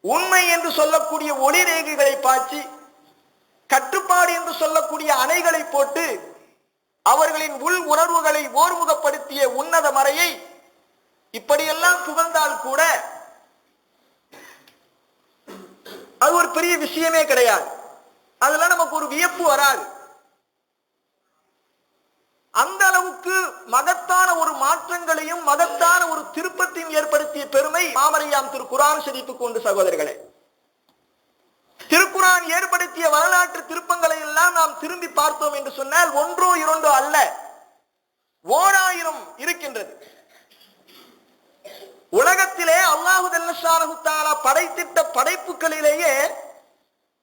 உண்மை என்று சொல்லக்கூடிய ஒளி ரேகைகளை பாய்ச்சி கட்டுப்பாடு என்று சொல்லக்கூடிய அணைகளை போட்டு அவர்களின் உள் உணர்வுகளை ஓர்முகப்படுத்திய உன்னத மறையை இப்படியெல்லாம் புகழ்ந்தால் கூட அது ஒரு பெரிய விஷயமே கிடையாது. அதெல்லாம் நமக்கு ஒரு வியப்பு வராது. அந்த அளவுக்கு மகத்தான ஒரு மாற்றங்களையும் மகத்தான ஒரு திருப்பத்தையும் ஏற்படுத்திய பெருமை மாமரையாம் திரு குரான் ஷரீஃபுக்கு உண்டு சகோதரர்களே. திருக்குரான் ஏற்படுத்திய வரலாற்று திருப்பங்களை எல்லாம் நாம் திரும்பி பார்த்தோம் என்று சொன்னால் ஒன்றோ இரண்டோ அல்ல. ஓராயிரம் இருக்கின்றது. உலகத்திலே அல்லாஹு படைத்திட்ட படைப்புகளிலேயே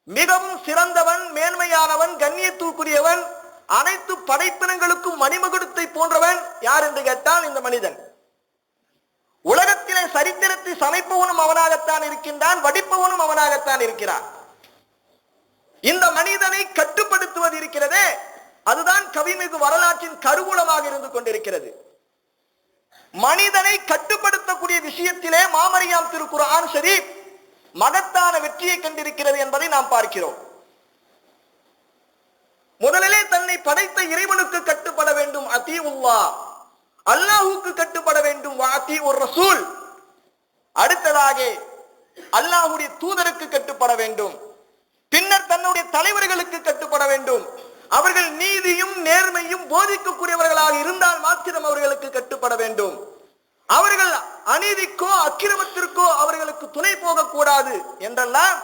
மிகவும் சிறந்தவன் மேன்மையானவன் கண்ணியத்துக்குரியவன் அனைத்து படைப்பினங்களுக்கும் மணிமகுடத்தை போன்றவன் யார் என்று கேட்டால் இந்த மனிதன். உலகத்திலே சரித்திரத்தை சமைப்பவனும் அவனாகத்தான் இருக்கின்றான் வடிப்பவனும் அவனாகத்தான் இருக்கிறான். இந்த மனிதனை கட்டுப்படுத்துவது இருக்கிறதே அதுதான் கவிமிகு வரலாற்றின் கருவூலமாக இருந்து கொண்டிருக்கிறது. மனிதனை கட்டுப்படுத்தக்கூடிய விஷயத்திலே மாமரியாம் திருக்குறான் சரி மகத்தான வெற்றியை கண்டிருக்கிறது என்பதை நாம் பார்க்கிறோம். முதலில் வேண்டும் அல்லாஹுக்கு கட்டுப்பட வேண்டும் வாத்தி ஒரு ரசூல். அடுத்ததாக அல்லாஹுடைய தூதருக்கு கட்டுப்பட வேண்டும். பின்னர் தன்னுடைய தலைவர்களுக்கு கட்டுப்பட வேண்டும். அவர்கள் நீதியும் நேர்மையும் போதிக்கக்கூடியவர்களாக இருந்தால் மாத்திரம் அவர்களுக்கு கட்டுப்பட வேண்டும். அவர்கள் அநீதிக்கோ அக்கிரமத்திற்கோ அவர்களுக்கு துணை போகக்கூடாது என்றெல்லாம்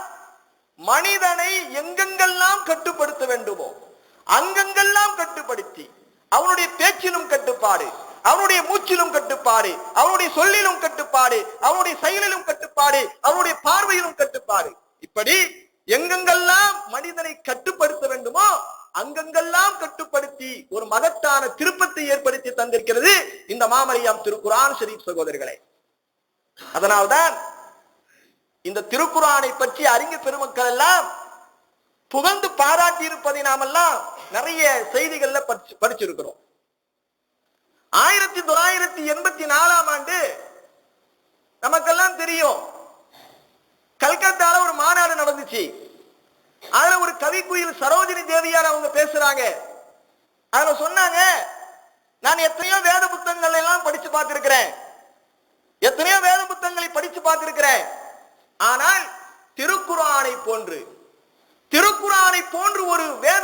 மனிதனை எங்கெங்கெல்லாம் கட்டுப்படுத்த வேண்டுமோ அங்கெங்கெல்லாம் கட்டுப்படுத்தி அவனுடைய பேச்சிலும் கட்டுப்பாடு அவனுடைய மூச்சிலும் கட்டுப்பாடு அவனுடைய சொல்லிலும் கட்டுப்பாடு அவனுடைய செயலிலும் கட்டுப்பாடு அவனுடைய பார்வையிலும் கட்டுப்பாடு. இப்படி எங்கெங்கெல்லாம் மனிதனை கட்டுப்படுத்த வேண்டுமோ அங்கங்கெல்லாம் கட்டுப்படுத்தி ஒரு மகத்தான திருப்பத்தை ஏற்படுத்தி தந்திருக்கிறது இந்த மாமரியாம் திருக்குரான் ஷரீப் சகோதரர்களே. அதனால்தான் இந்த திருக்குறானை பற்றி அறிஞர் பெருமக்கள் எல்லாம் புகழ்ந்து பாராட்டி இருப்பதை நாமெல்லாம் நிறைய செய்திகள்ல படிச்சு படிச்சிருக்கிறோம். ஆயிரத்தி தொள்ளாயிரத்தி எண்பத்தி நாலாம் ஆண்டு நமக்கெல்லாம் தெரியும். கல்கத்தால ஒரு மாநாடு நடந்துச்சு. அதுல ஒரு கவிக்குயில் சரோஜினி தேவியார் அவங்க பேசுறாங்க. அதுல சொன்னாங்க நான் எத்தனையோ வேத புத்தகங்கள் எல்லாம் படிச்சு பார்த்திருக்கிறேன். எத்தனையோ வேத புத்தகங்களை படிச்சு பார்த்திருக்கிறேன். ஆனால் திருக்குறானை போன்று பெருமானை போன்று ஒரு வேத